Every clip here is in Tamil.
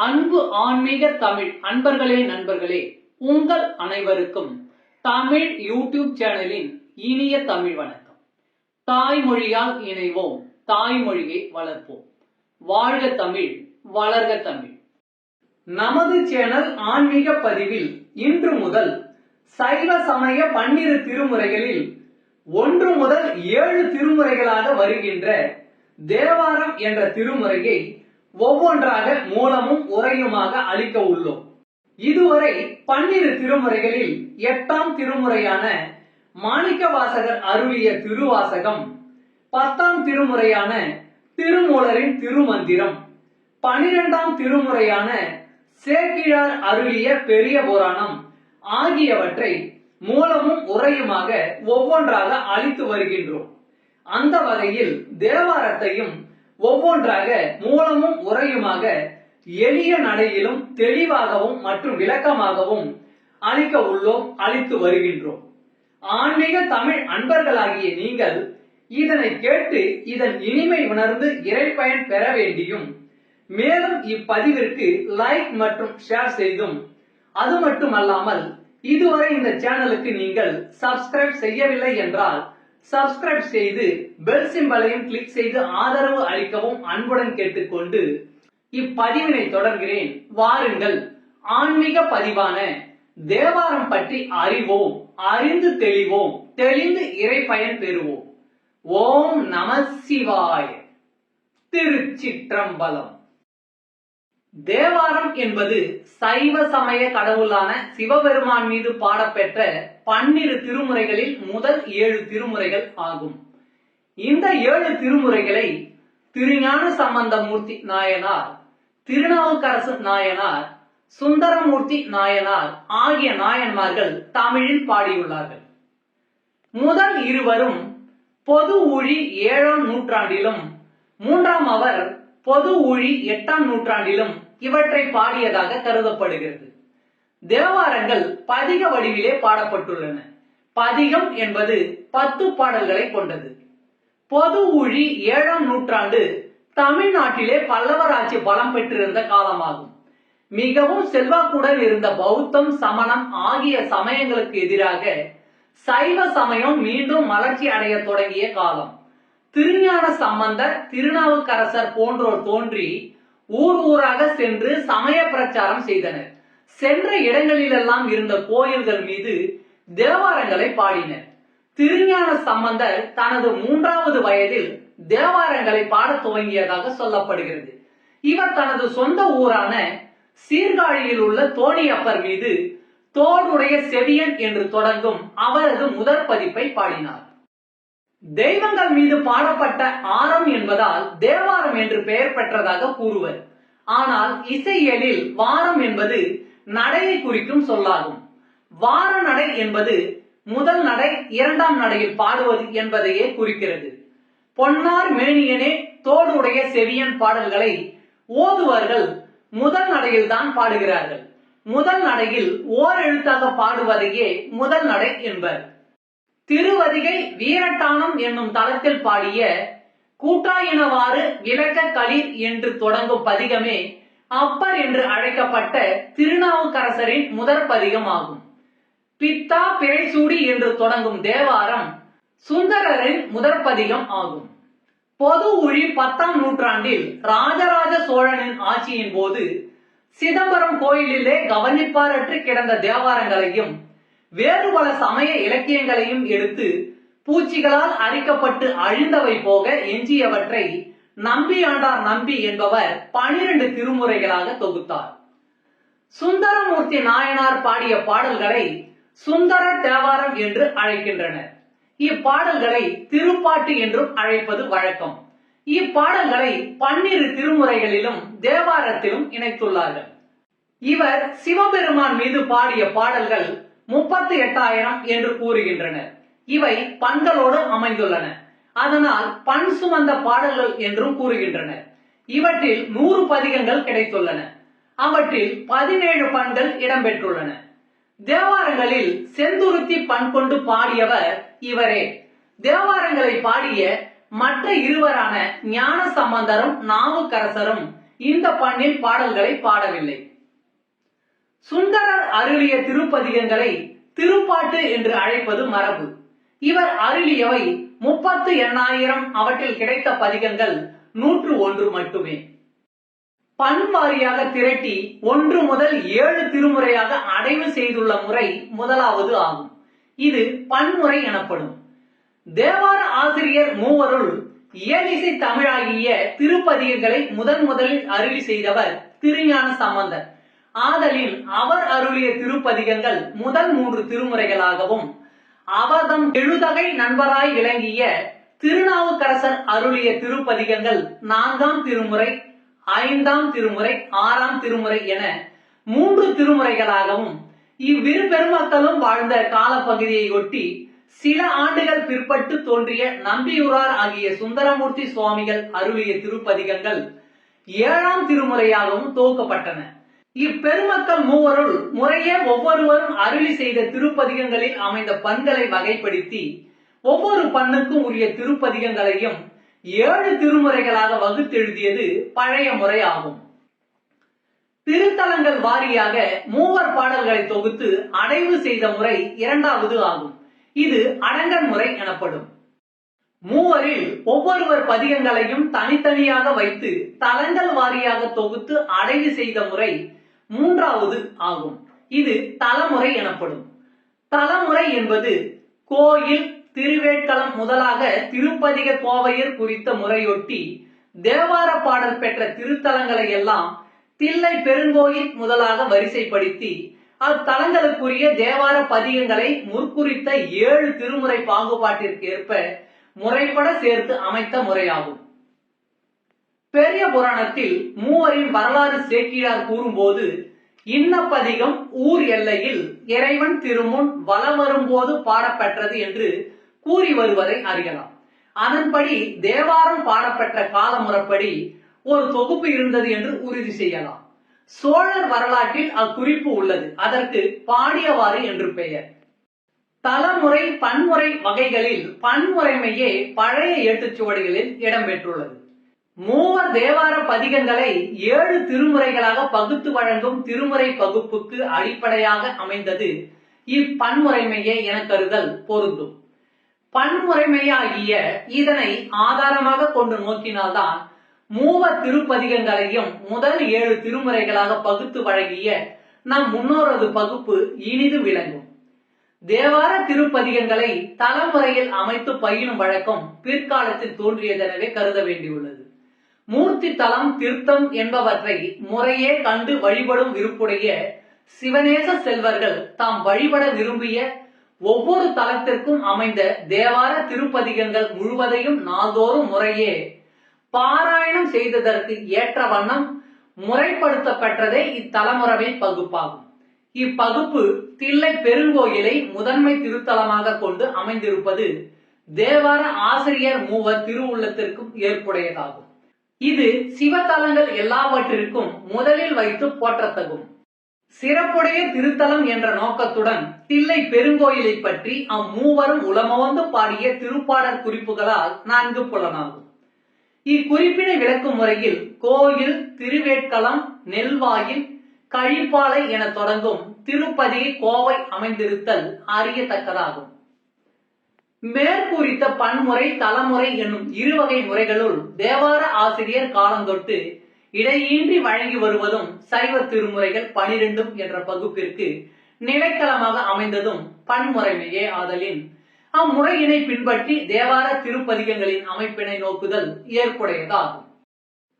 அன்பு ஆன்மீக தமிழ் அன்பர்களே நண்பர்களே உங்கள் அனைவருக்கும் தமிழ் யூடியூப் சேனலின் இனிய தமிழ் வணக்கம். தாய்மொழியால் இணைவோம் தாய்மொழியை வளர்ப்போம். வாழ்க தமிழ் வளர்க தமிழ். நமது சேனல் ஆன்மீக பதிவில் இன்று முதல் சைவ சமய பன்னிரு திருமுறைகளில் ஒன்று முதல் ஏழு திருமுறைகளாக வருகின்ற தேவாரம் என்ற திருமுறையை ஒவ்வொன்றாக மூலமும் உரையுமாக அளிக்க உள்ளோம். இதுவரை பன்னிரு திருமுறைகளில் எட்டாம் திருமுறையான மாணிக்க வாசகர் அருளிய திருவாசகம் பத்தாம் திருமுறையான திருமூலரின் திருமந்திரம் பனிரெண்டாம் திருமுறையான சேக்கிழார் அருளிய பெரிய புராணம் ஆகியவற்றை மூலமும் உரையுமாக ஒவ்வொன்றாக அளித்து வருகின்றோம். அந்த வகையில் தேவாரத்தையும் ஒவ்வொன்றாக மூலமும் உரையுமாக எளிய நடையிலும் தெளிவாகவும் மற்றும் விளக்கமாகவும் அளிக்க உள்ளோம் அளித்து வருகின்றோம். ஆன்மீக தமிழ் அன்பர்களாகிய நீங்கள் இதனை கேட்டு இதன் இனிமை உணர்ந்து இறைப்பயன் பெற வேண்டியும் மேலும் இப்பதிவிற்கு லைக் மற்றும் ஷேர் செய்தும். அது மட்டுமல்லாமல் இதுவரை இந்த சேனலுக்கு நீங்கள் சப்ஸ்கிரைப் செய்யவில்லை என்றால் சப்ஸ்கிரைப் செய்து பெல் சிம்பலையும் கிளிக் செய்து ஆதரவு அளிக்கவும் அன்புடன் கேட்டுக்கொண்டு இப்பதிவினை தொடர்கிறேன். வாருங்கள். ஆன்மீக பதிவான தேவாரம் பற்றி அறிவோம் அறிந்து தெளிவோம் தெளிந்து இறைப்பயன் பெறுவோம். ஓம் நம சிவாய. திருச்சிற்றம்பலம். தேவாரம் என்பது சைவ சமய கடவுளான சிவபெருமான் மீது பாடப்பெற்ற பன்னிரு திருமுறைகளில் முதல் ஏழு திருமுறைகள் ஆகும். இந்த ஏழு திருமுறைகளை திருஞான சம்பந்தமூர்த்தி நாயனார் திருநாவுக்கரசு நாயனார் சுந்தரமூர்த்தி நாயனார் ஆகிய நாயன்மார்கள் தமிழில் பாடியுள்ளார்கள். முதல் இருவரும் பொது ஊழி ஏழாம் நூற்றாண்டிலும் மூன்றாம் அவர் பொது ஒழி எட்டாம் நூற்றாண்டிலும் இவற்றை பாடியதாக கருதப்படுகிறது. தேவாரங்கள் பதிக வடிவிலே பாடப்பட்டுள்ளன. பதிகம் என்பது பத்து பாடல்களை கொண்டது. பொது ஊழி ஏழாம் நூற்றாண்டு தமிழ்நாட்டிலே பல்லவராட்சி பலம் பெற்றிருந்த காலமாகும். மிகவும் செல்வாக்குடன் இருந்த பௌத்தம் சமணம் ஆகிய சமயங்களுக்கு எதிராக சைவ சமயம் மீண்டும் மலர்ச்சி அடைய தொடங்கிய காலம். திருஞான சம்பந்தர் திருநாவுக்கரசர் போன்றோர் தோன்றி ஊர் ஊராக சென்று சமய பிரச்சாரம் செய்தனர். சென்ற இடங்களிலெல்லாம் இருந்த கோயில்கள் மீது தேவாரங்களை பாடினர். திருஞான சம்பந்தர் தனது மூன்றாவது வயதில் தேவாரங்களை பாடத் துவங்கியதாக சொல்லப்படுகிறது. இவர் தனது சொந்த ஊரான சீர்காழியில் உள்ள தோணியப்பர் மீது தோடுடைய செவியன் என்று தொடங்கும் அவரது முதற் பதிப்பை பாடினார். தெய்வங்கள் மீது பாடப்பட்ட ஆரம் என்பதால் தேவாரம் என்று பெயர் பெற்றதாக கூறுவர். ஆனால் இசையியலில் வாரம் என்பது நடையை குறிக்கும் சொல்லாகும். வார நடை என்பது முதல் நடை இரண்டாம் நடையில் பாடுவது என்பதையே குறிக்கிறது. பொன்னார் மேனியனே தோடுடைய செவியன் பாடல்களை ஓதுவர்கள் முதல் நடையில் தான் பாடுகிறார்கள். முதல் நடையில் ஓர் எழுத்தாக பாடுவதையே முதல் நடை என்பர். திருவதிகை வீரட்டானம் என்னும் தளத்தில் பாடிய கூட்டாயினவாறு விளக்க களிர் என்று தொடங்கும் பதிகமே அப்பர் என்று அழைக்கப்பட்ட திருநாவுக்கரசரின் முதற் பதிகம் ஆகும் பித்தா பிழைசூடி என்று தொடங்கும் தேவாரம் சுந்தரரின் முதற் பதிகம் ஆகும். பொது உழி பத்தாம் நூற்றாண்டில் ராஜராஜ சோழனின் ஆட்சியின் போது சிதம்பரம் கோயிலிலே கவனிப்பாரற்று கிடந்த தேவாரங்களையும் வேறு பல சமய இலக்கியங்களையும் எடுத்து பூச்சிகளால் அரிக்கப்பட்டு அழிந்தவை போக எஞ்சியவற்றை நம்பி ஆண்டார் நம்பி என்பவர் பனிரெண்டு திருமுறைகளாக தொகுத்தார். சுந்தரமூர்த்தி நாயனார் பாடிய பாடல்களை சுந்தர தேவாரம் என்று அழைக்கின்றனர். இப்பாடல்களை திருப்பாட்டு என்றும் அழைப்பது வழக்கம். இப்பாடல்களை பன்னிரு திருமுறைகளிலும் தேவாரத்திலும் இணைத்துள்ளார்கள். இவர் சிவபெருமான் மீது பாடிய பாடல்கள் முப்பத்தி எட்டாயிரம் என்று கூறுகின்றனர். இவை பண்களோடு அமைந்துள்ளன. அதனால் பண் சுமந்த பாடல்கள் என்றும் கூறுகின்றனர். இவற்றில் நூறு பதிகங்கள் கிடைத்துள்ளன. அவற்றில் பதினேழு பண்கள் இடம்பெற்றுள்ளன. தேவாரங்களில் செந்துருத்தி பண் கொண்டு பாடியவர் இவரே. தேவாரங்களை பாடிய மற்ற இருவரான ஞான சம்பந்தரும் நாவுக்கரசரும் இந்த பண்ணில் பாடல்களை பாடவில்லை. சுந்தரர் அருளிய திருப்பதிகங்களை திருப்பாட்டு என்று அழைப்பது மரபு. இவர் அருளியவை முப்பத்து எண்ணாயிரம் அவற்றில் கிடைத்த பதிகங்கள் நூற்று ஒன்று மட்டுமே. பண்பாரியாக திரட்டி ஒன்று முதல் ஏழு திருமுறையாக அடைவு செய்துள்ள முறை முதலாவது ஆகும். இது பன்முறை எனப்படும். தேவார ஆசிரியர் மூவருள் இயலிசை தமிழாகிய திருப்பதிகங்களை முதன் முதலில் அருளி செய்தவர் திருஞான சம்பந்தர். ஆதலின் அவர் அருளிய திருப்பதிகங்கள் முதல் மூன்று திருமுறைகளாகவும் அவதம் எழுதகை நண்பராய் விளங்கிய திருநாவுக்கரசர் அருளிய திருப்பதிகங்கள் நான்காம் திருமுறை ஐந்தாம் திருமுறை ஆறாம் திருமுறை என மூன்று திருமுறைகளாகவும் இவ்விரு பெருமக்களும் வாழ்ந்த காலப்பகுதியை ஒட்டி சில ஆண்டுகள் பிற்பட்டு தோன்றிய நம்பியூரார் ஆகிய சுந்தரமூர்த்தி சுவாமிகள் அருளிய திருப்பதிகங்கள் ஏழாம் திருமுறையாகவும் துவக்கப்பட்டன இப்பெருமக்கள் மூவருள் முறையே ஒவ்வொருவரும் அருளி செய்த திருப்பதிகங்களில் அமைந்த பண்களை வகைப்படுத்தி ஒவ்வொரு பண்ணுக்கும் உரிய திருப்பதிகங்களையும் ஏழு திருமுறைகளாக வகுத்தெழுதியது பழைய முறை ஆகும் திருத்தலங்கள் வாரியாக மூவர் பாடல்களை தொகுத்து அடைவு செய்த முறை இரண்டாவது ஆகும். இது அடங்கன் முறை எனப்படும். மூவரில் ஒவ்வொருவர் பதிகங்களையும் தனித்தனியாக வைத்து தலங்கள் வாரியாக தொகுத்து அடைவு செய்த முறை மூன்றாவது ஆகும். இது தலமுறை எனப்படும். தலமுறை என்பது கோயில் திருவேட்களம் முதலாக திருப்பதிக கோவையர் குறித்த முறையொட்டி தேவார பாடல் பெற்ற திருத்தலங்களை எல்லாம் தில்லை பெருங்கோயில் முதலாக வரிசைப்படுத்தி அத்தலங்களுக்குரிய தேவார பதிகங்களை முற்குறித்த ஏழு திருமுறை பாகுபாட்டிற்கு ஏற்ப முறைப்பட சேர்த்து அமைத்த முறையாகும். பெரிய புராணத்தில் மூவரின் வரலாறு சேக்கிழார் கூறும்போது இன்னப்பதிகம் ஊர் எல்லையில் இறைவன் திருமுன் வலம் வரும்போது பாடப்பெற்றது என்று கூறி வருவதை அறியலாம். அதன்படி தேவாரம் பாடப்பெற்ற காலமுறைப்படி ஒரு தொகுப்பு இருந்தது என்று உறுதி செய்யலாம். சோழர் வரலாற்றில் அக்குறிப்பு உள்ளது. அதற்கு பாடியவாறு என்று பெயர். தலமுறை பன்முறை வகைகளில் பன்முறைமையே பழைய ஏட்டுச்சுவடிகளில் இடம்பெற்றுள்ளது. மூவர் தேவார பதிகங்களை ஏழு திருமுறைகளாக பகுத்து வழங்கும் திருமுறை பகுப்புக்கு அடிப்படையாக அமைந்தது. இப்பன்முறைமையே என கருதல் பொருந்தும். பன்முறைமையாகிய இதனை ஆதாரமாக கொண்டு நோக்கினால்தான் மூவர் திருப்பதிகங்களையும் முதல் ஏழு திருமுறைகளாக பகுத்து வழங்கிய நம் முன்னோரது பகுப்பு இனிது விளங்கும். தேவார திருப்பதிகங்களை தலைமுறையில் அமைத்து பயிலும் வழக்கம் பிற்காலத்தில் தோன்றியதெனவே கருத வேண்டியுள்ளது. மூர்த்தி தலம் திருத்தம் என்பவற்றை முறையே கண்டு வழிபடும் விருப்புடைய சிவநேச செல்வர்கள் தாம் வழிபட விரும்பிய ஒவ்வொரு தலத்திற்கும் அமைந்த தேவார திருப்பதிகங்கள் முழுவதையும் நாள்தோறும் முறையே பாராயணம் செய்ததற்கு ஏற்ற வண்ணம் முறைப்படுத்தப்பட்டதே இத்தலமுறைமை பகுப்பாகும். இப்பகுப்பு தில்லை பெருங்கோயிலை முதன்மை திருத்தலமாக கொண்டு அமைந்திருப்பது தேவார ஆசிரியர் மூவர் திருவுள்ளத்திற்கும் ஏற்புடையதாகும். இது சிவத்தலங்கள் எல்லாவற்றிற்கும் முதலில் வைத்து போற்றத்தகும். சிறப்புடைய திருத்தலம் என்ற நோக்கத்துடன் தில்லை பெருங்கோயிலை பற்றி அம்மூவரும் உளமவந்து பாடிய திருப்பாடற் குறிப்புகளால் நான்கு புலனாகும். இக்குறிப்பினை விளக்கும் முறையில் கோயில் திருவேட்களம் நெல்வாயில் கழிப்பாலை என தொடங்கும் திருப்பதி கோவை அமைந்திருத்தல் அறியத்தக்கதாகும். மேற்கூறித்த பன்முறை தலைமுறை என்னும் இருவகை முறைகளுள் தேவார ஆசிரியர் காலந்தொட்டு இடையின்றி வழங்கி வருவதும் சைவ திருமுறைகள் பனிரெண்டும் என்ற பகுப்பிற்கு நிலைக்களமாக அமைந்ததும் பன்முறைமையே ஆதலின். அம்முறையினை பின்பற்றி தேவார திருப்பதிகங்களின் அமைப்பினை நோக்குதல் ஏற்புடையதாகும்.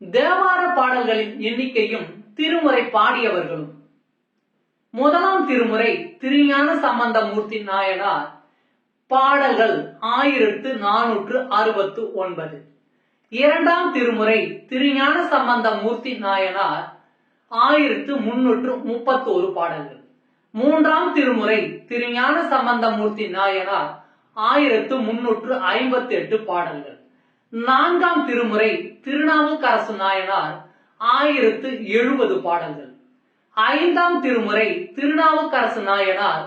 தேவார பாடல்களின் எண்ணிக்கையும் திருமுறை பாடியவர்களும். முதலாம் திருமுறை திருஞான சம்பந்தமூர்த்தி நாயனார் பாடல்கள் ஆயிரத்து நானூற்று அறுபத்து ஒன்பது. இரண்டாம் திருமுறை திருஞான சம்பந்த மூர்த்தி நாயனார் ஆயிரத்து முன்னூற்று முப்பத்தோரு பாடல்கள். மூன்றாம் திருமுறை திருஞான சம்பந்த மூர்த்தி நாயனார் ஆயிரத்து முன்னூற்று ஐம்பத்தி எட்டு பாடல்கள். நான்காம் திருமுறை திருநாவுக்கரசு நாயனார் ஆயிரத்து எழுபது பாடல்கள். ஐந்தாம் திருமுறை திருநாவுக்கரசு நாயனார்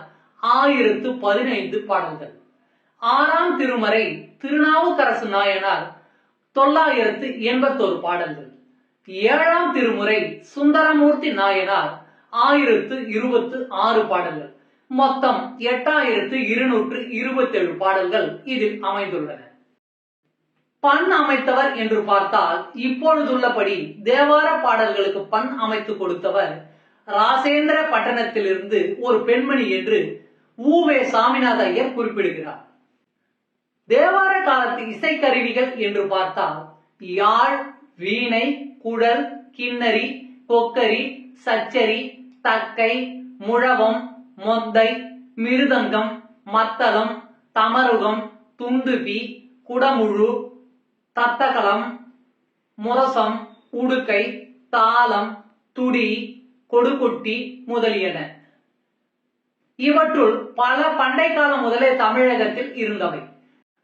ஆயிரத்து பதினைந்து பாடல்கள். ஆறாம் திருமறை திருநாவுக்கரசு நாயனார் தொள்ளாயிரத்து எண்பத்தோரு பாடல்கள். ஏழாம் திருமுறை சுந்தரமூர்த்தி நாயனார் ஆயிரத்து இருபத்து ஆறு பாடல்கள். மொத்தம் எட்டாயிரத்து இருநூற்று இருபத்தேழு பாடல்கள் இதில் அமைந்துள்ளன. பண் அமைத்தவர் என்று பார்த்தால் இப்பொழுதுள்ளபடி தேவார பாடல்களுக்கு பண் அமைத்து கொடுத்தவர் ராசேந்திர பட்டணத்திலிருந்து ஒரு பெண்மணி என்று ஊவே சாமிநாத ஐயர் குறிப்பிடுகிறார். தேவார காலத்து இசைக்கருவிகள் என்று பார்த்தால் யாழ் வீணை குடல் கிண்ணறி கொக்கரி சச்சரி தக்கை முழவம் மொந்தை மிருதங்கம் மத்தளம் தமருகம் துந்துபி குடமுழு தத்தகலம் முரசம் உடுக்கை தாளம் துடி கொடுக்குட்டி முதலியன. இவற்றுள் பல பண்டை காலம் முதலே தமிழகத்தில் இருந்தவை.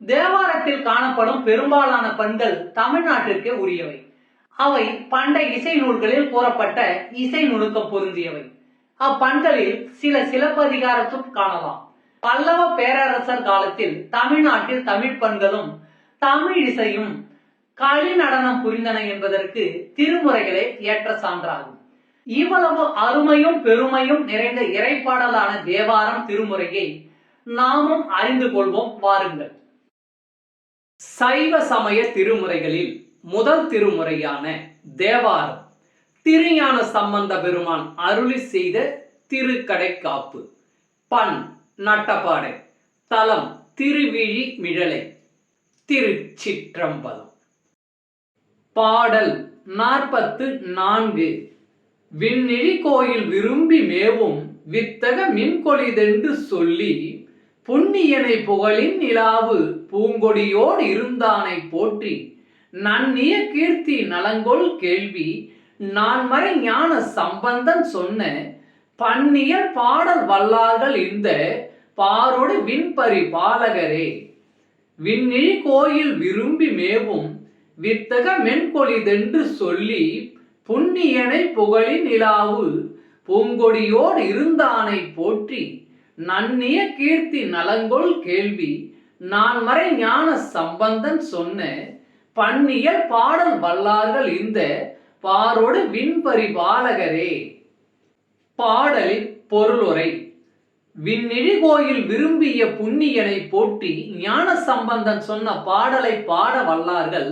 தேவாரத்தில் காணப்படும் பெரும்பாலான பண்கள் தமிழ்நாட்டிற்கே உரியவை. அவை பண்டை இசை நூல்களில் கூறப்பட்ட இசை நுணுக்கம் பொருந்தியவை. அப்பண்களில் சில சிலப்பதிகாரத்தும் காணலாம். பல்லவ பேரரசர் காலத்தில் தமிழ்நாட்டில் தமிழ் பண்களும் தமிழ் இசையும் களி நடனம் புரிந்தன என்பதற்கு திருமுறைகளே ஏற்ற சான்றாகும். இவ்வளவு அருமையும் பெருமையும் நிறைந்த இறைப்பாடலான தேவாரம் திருமுறையை நாமும் அறிந்து கொள்வோம் வாருங்கள். சைவ சமய திருமுறைகளில் முதல் திருமுறையான தேவாரம். திருஞான சம்பந்த பெருமான் அருளி செய்த திருக்கடைக்காப்பு. பண் நட்டப்பாடை. தலம் திருவிழி மிழலை. திருச்சிற்றம்பலம். பாடல் நாற்பத்து நான்கு. விண்ணிழி கோயில் விரும்பி மேவும் வித்தக மின்கொழிதென்று சொல்லி புண்ணியனை புகழின் நிலாவு பூங்கொடியோடு இருந்தானை போற்றி. நன்னிய கீர்த்தி நலங்கொள் கேள்வி. நான் மறை ஞான சம்பந்தன் சொன்ன. பன்னியல் பாடல் வல்லார்கள் இந்த. பாரோடு விண்பரி பாலகரே. விண்ணிழி கோயில் விரும்பி மேவும். வித்தக மென்கொழிதென்று சொல்லி. புண்ணியனை புகழி நிலாவு. பூங்கொடியோடு இருந்தானை போற்றி. நன்னிய கீர்த்தி நலங்கொள் கேள்வி. நான் மறை ஞான சம்பந்தன் சொன்ன பன்னியல் பாடல் வல்லார்கள் இந்த பாரோடு விண்பரி பாலகரே. பாடலின் பொருளுரை விண்ணிழி கோயில் விரும்பிய புண்ணியனை போட்டி ஞான சம்பந்தன் சொன்ன பாடலை பாட வல்லார்கள்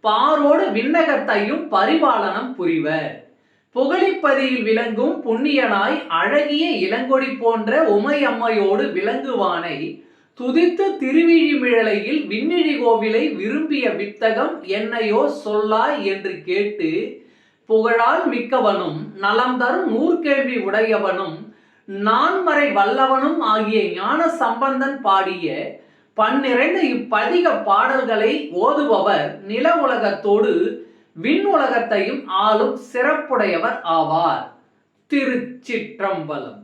பாரோடு விண்ணகத்தையும் பரிபாலனம் புரிவர். புகழிப்பதியில் விளங்கும் புண்ணியனாய் அழகிய இளங்கொடி போன்ற உமையம்மையோடு விளங்குவானை துதித்து திருவிழிமிழலையில் விண்ணிழி கோவிலை விரும்பிய வித்தகம் என்னையோ சொல்லாய் என்று கேட்டு புகழால் மிக்கவனும் நலம் தரும் நூற்கேள்வி உடையவனும் நான்மறை வல்லவனும் ஆகிய ஞான சம்பந்தன் பாடிய பன்னிரண்டு இப்பதிக பாடல்களை ஓதுபவர் நில உலகத்தோடு விண் உலகத்தையும் ஆளும் சிறப்புடையவர் ஆவார். திருச்சிற்றம்பலம்.